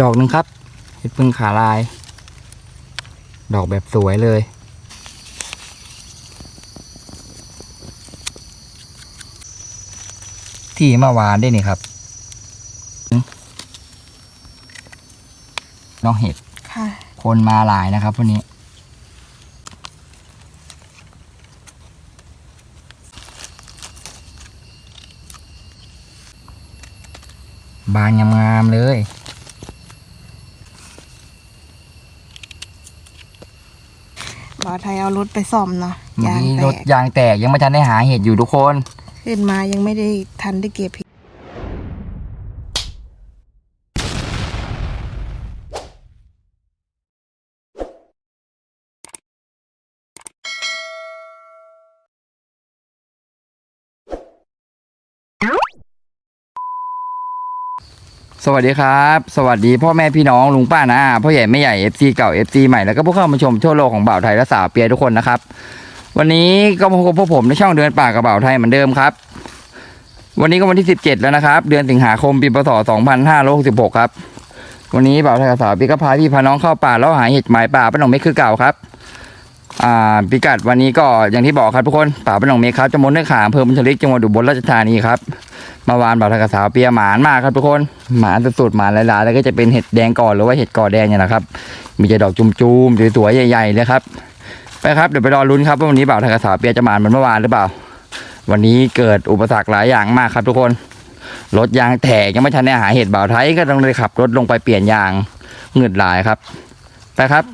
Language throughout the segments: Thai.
ดอกหนึ่งครับเห็ดพึ่งขาลาย ดอกแบบสวยเลย ที่มาวานได้นี่ครับน้องเห็ดค่ะคนมาหลายนะครับวันนี้บานงามๆเลย บ่าวไทยเอารถไปซ่อมเนาะเมื่อยางกี้แตรถกยางแตกยังไม่ทันได้หาเห็ดอยู่ทุกคน ขึ้นมายังไม่ได้ทันได้เก็บเสวัสดีครับ สวัสดีพ่อแม่พี่น้องลุงป้านะพ่อใหญ่แม่ใหญ่ FC เก่า FC ใหม่แล้วก็พวกเข้ามาชมทั่วโลกของบ่าวไทยและสาวเปียทุกคนนะครับ วันนี้ก็มาพบกับพวกผมในช่องเดือนป่ากับบ่าวไทยเหมือนเดิมครับ วันนี้ก็วันที่ 17 แล้วนะครับ เดือนสิงหาคมปีพศ2566ครับวันนี้บ่าวไทยกับสาวเปียก็พาพี่พาน้องเข้าป่าแล้วหาเห็ดหมายป่าเป็นหนองเม็กคือเก่าครับอ่าพิกัดวันนี้ก็อย่างที่บอกครับทุกคนป่าเป็นหนองเม็กครับจำนวนเนื้อขาอำเภอบุญชลิกจังหวัดอุบลราชธานีครับ มื่อวานบ่าวทยกับสาวเปียหมานมากครับทุกคนหมานสุดๆหมานหลายๆแล้วก็จะเป็นเห็ดแดงก่อนหรือว่าเห็ดก่อแดงเนี่ยนะครับมีแต่ดอกจุ่มๆสวยๆใหญ่ๆเลยครับไปครับเดี๋ยวไปรอลุ้นครับว่าวันนี้บ่าวทยกับสาวเปียจะหมานเหมือนเมื่อวานหรือเปล่า วันนี้เกิดอุปสรรคหลายอย่างมากครับทุกคนรถยางแตกยังไม่ทันได้หาเห็ดบ่าวไทยก็ต้องเลยขับรถลงไปเปลี่ยนยางเงืดหลายครับไปครับ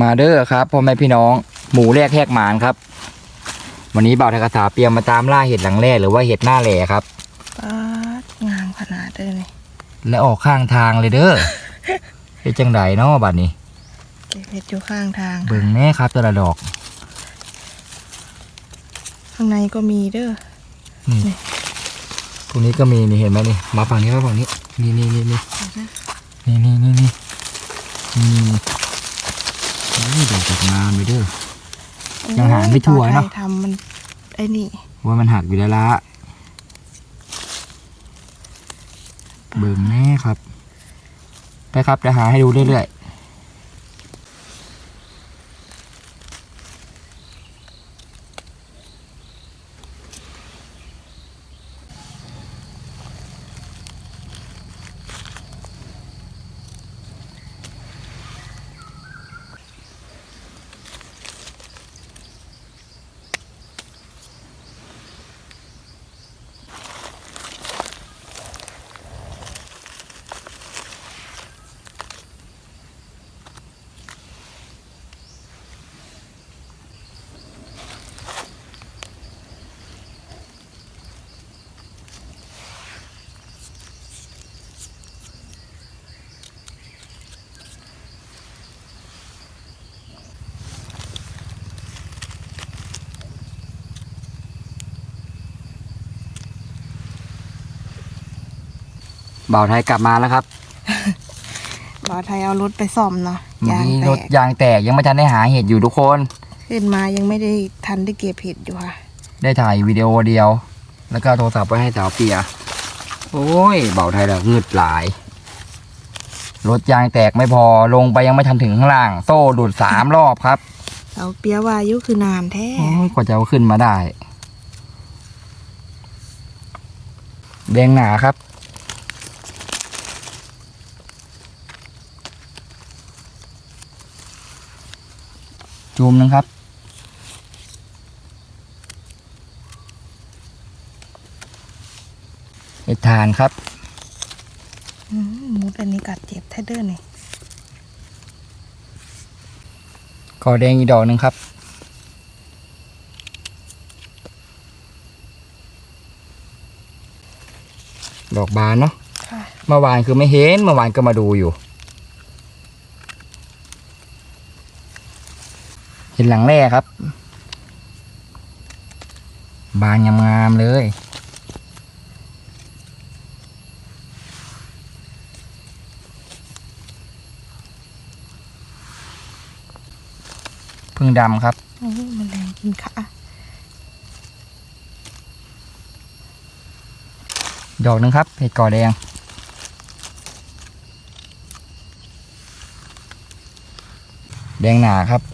มาเด้อครับพ่อแม่พี่น้อง หมูแรกแหกหมานครับ วันนี้บ่าวไทยกับสาวเปียมาตามล่าเห็ดหลังแร่หรือว่าเห็ดหน้าแหล่ครับป๊าดงามขนาดเลยนี่และออกข้างทางเลยเด้อเฮ็ดจังไดเนาะบัดนี้เก็บเห็ดอยู่ข้างทางเบิ่งแน่ครับแต่ละดอก ข้างในก็มีเด้อตรงนี้ก็มีนี่เห็นไหมนี่ มาฝั่งนี้มาฝั่งนี้ นี่นี่นี่นี่นี่นี่นี่นี่นี่นี่ดอกจากงามเลยเด้อ ยังหาไม่ทั่วเนอะบ่วไทยทำมันไอ้นี่ว่ามันหักอยู่แล้วละเบิ่งแน่ครับ ไปครับจะหาให้ดูเรื่อยๆ บ่าวไทยกลับมาแล้วครับบ่าวไทยเอารถไปซ่อมเนาะเมื่อยางกี้แตรถกยางแตกยังไม่ทันได้หาเห็ดอยู่ทุกคน ขึ้นมายังไม่ได้ทันได้เก็บเห็ดอยู่ค่ะ ได้ถ่ายวิดีโอเดียว แล้วก็เอาโทรศัพท์ไปให้สาวเปีย โอ้ยเบาไทยละงืดหลาย รถยางแตกไม่พอลงไปยังไม่ทันถึงข้างล่าง โซ่ดูดสามรอบครับเสาเปียวายุคือนานแท้โอ้ยกว่าจะเอาขึ้นมาได้แดงหนาครับ จูมหนึงครับ เห็ดทานครับอืมหมูเป็นนี้กัดเจ็บแท้เด้อนี่กอแดงอีกดอกหนึ่งครับดอกบานเนาะค่ะเมื่อวานคือไม่เห็นเมื่อวานก็มาดูอยู่ เป็นหลังแรกครับ บานงามๆเลยพึ่งดำครับมันแรงกินค่ดอกนึงครับเห็ดก่อแดง แดงหนาครับ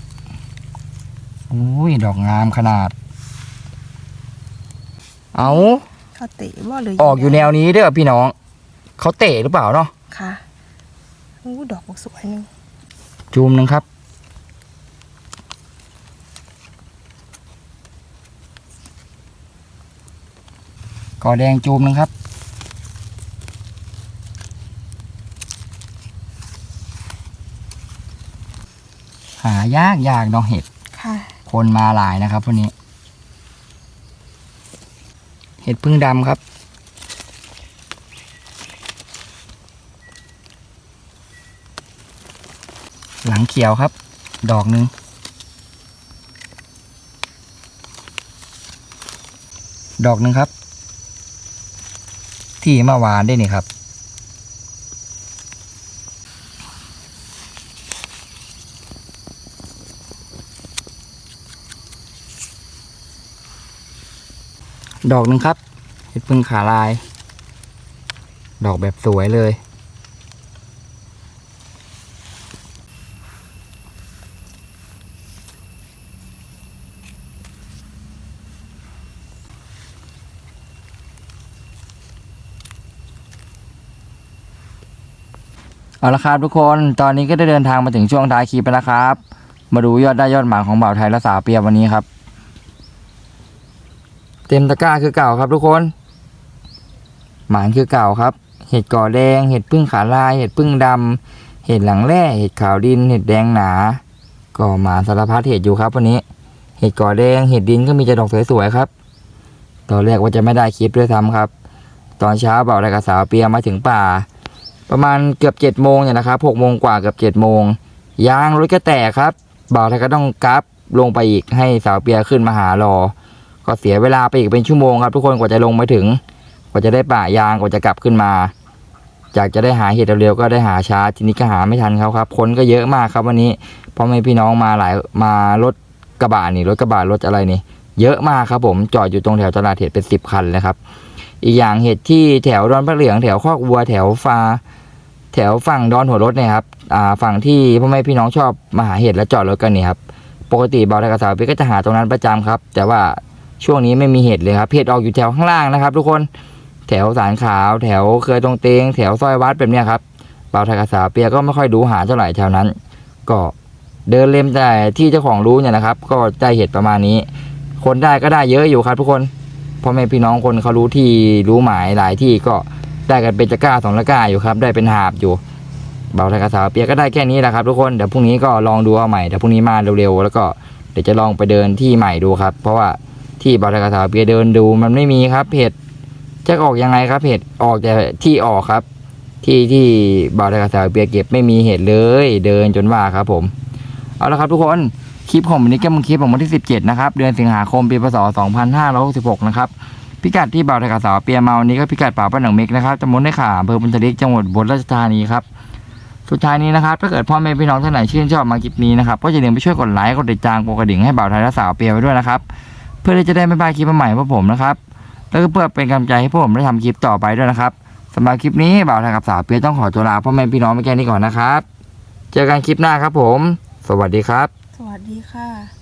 อุ้ยดอกงามขนาด เอาเขาเตะว่าหรือออกอยู่แนวนี้เด้อพี่น้อง เขาเตะหรือเปล่าเนาะค่ะอู้ดอกสวยหนึงจูมหนึ่งครับกอแดงจูมหนึ่งครับหายากยากดอกเห็ด คนมาหลายนะครับพวันนี้ เห็ดพึ่งดำครับ หลังเขียวครับ ดอกหนึ่งดอกหนึ่งครับ ที่มาหวานได้นี่ครับ ดอกหนึ่งครับเห็ดพึ่งขาลาย ดอกแบบสวยเลย เอาละครับทุกคนตอนนี้ก็ได้เดินทางมาถึงช่วงท้ายคลิปแล้วครับ มาดูยอดได้ยอดหมากของบ่าวไทยและสาวเปียวันนี้ครับ เต็มตะกร้าคือเก่าครับทุกคน หมานคือเก่าครับ เห็ดก่อแดง เห็ดพึ่งขาลาย เห็ดพึ่งดำเห็ดหลังแร่เห็ดขาวดิน เห็ดแดงหนาก็หมานสารพัดเห็ดอยู่ครับวันนี้ เห็ดก่อแดง เห็ดดินก็มีแต่ดอกสวยๆครับตอนแรกว่าจะไม่ได้คลิปด้วยซ้ำครับ ตอนเช้าบ่าวไทยกับสาวเปียมาถึงป่า ประมาณเกือบเจ็ดโมงเนี่ยนะครับหกโมงกว่าเกือบเจ็ดโมงยางรถก็แตกครับบ่าวไทยก็ต้องกราฟลงไปอีกให้สาวเปียขึ้นมาหารอ ก็เสียเวลาไปอีกเป็นชั่วโมงครับ ทุกคนกว่าจะลงไปถึง กว่าจะได้ป่ายางกว่าจะกลับขึ้นมาจากจะได้หาเห็ดเร็วๆก็ได้หาช้าทีนี้ก็หาไม่ทันเขาครับ คนก็เยอะมากครับวันนี้พ่อแม่พี่น้องมาหลายมารถกระบะนี่รถกระบะรถอะไรนี่ เยอะมากครับผมจอดอยู่ตรงแถวตลาดเห็ดเป็นสิบคันเลยครับ อีกอย่างเห็ดที่แถวดอนพระเหลืองแถวคอกวัวแถวฟ้าแถวฝั่งดอนหัวรถเนี่ยครับอ่าฝั่งที่พ่อแม่พี่น้องชอบมาหาเห็ดแล้วจอดรถกันนี่ครับปกติบอลไทยกับสาวพี่ก็จะหาตรงนั้นประจำครับ แต่ว่า ช่วงนี้ไม่มีเห็ดเลยครับเห็ดออกอยู่แถวข้างล่างนะครับ ทุกคนแถวสารขาว แถวเคยตรงเตงแถวซอยวัดแบบเนี้ยครับบอลไทยกับสาเปียก็ไม่ค่อยดูหาเท่าไหร่แถวนั้น ก็เดินเล่มแต่ที่เจ้าของรู้เนี่ยนะครับ ก็ได้เห็ดประมาณนี้ คนได้ก็ได้เยอะอยู่ครับ ทุกคนพ่อแม่พี่น้องคนเขารู้ที่รู้หมายหลายที่ก็ได้กันเป็นตะกร้าสองตะกร้าอยู่ครับ ได้เป็นหาบอยู่เบาทยกระสาเปียกก็ได้แค่นี้แหละครับ ทุกคนเดี๋ยวพรุ่งนี้ก็ลองดูเอาใหม่เดี๋ยวพรุ่งนี้มาเร็วๆแล้วก็เดี๋ยวจะลองไปเดินที่ใหม่ดูครับ เพราะว่า ที่บาไทยกระสาวเปียเดินดูมันไม่มีครับเห็ดจะออกยังไงครับเห็ดออกแต่ที่ออกครับ ที่ที่บาไทยกระสาวเปียเก็บไม่มีเห็ดเลย เดินจนว่าครับ ผมเอาละครับทุกคนคลิปของวันนี้ก็มันคลิปของวันที่ 17 นะครับ เดือนสิงหาคมปีพศ 2566 นะครับพิกัดที่เบาไทยกระสาวเปียมาวันนี้ก็พิกัดป่าบ้าหนองเม็กนะครับตำบลได้ขาอำเภอบุญทลิกจังหวัดอุบลราชธานีครับสุดท้ายนี้นะครับถ้าเกิดพ่อแม่พี่น้องท่านไหนชื่นชอบมาคลิปนี้นะครับก็อย่าลืมไปช่วยกดไลค์กดติดตามกดกระดิ่งให้บ่าวไทยและสาวเปียไว้ด้วยนะครับ พื่อที่จะได้ไม่พลาดคลิปใหม่ๆพวกผมนะครับ แล้วก็เพื่อเป็นกำลังใจให้พวกผมได้ทำคลิปต่อไปด้วยนะครับสำหรับคลิปนี้บ่าวทางกับสาวเปียต้องขอตัวลาพ่อแม่พี่น้องไปแค่นี้ก่อนนะครับ เจอกันคลิปหน้าครับผม สวัสดีครับ สวัสดีค่ะ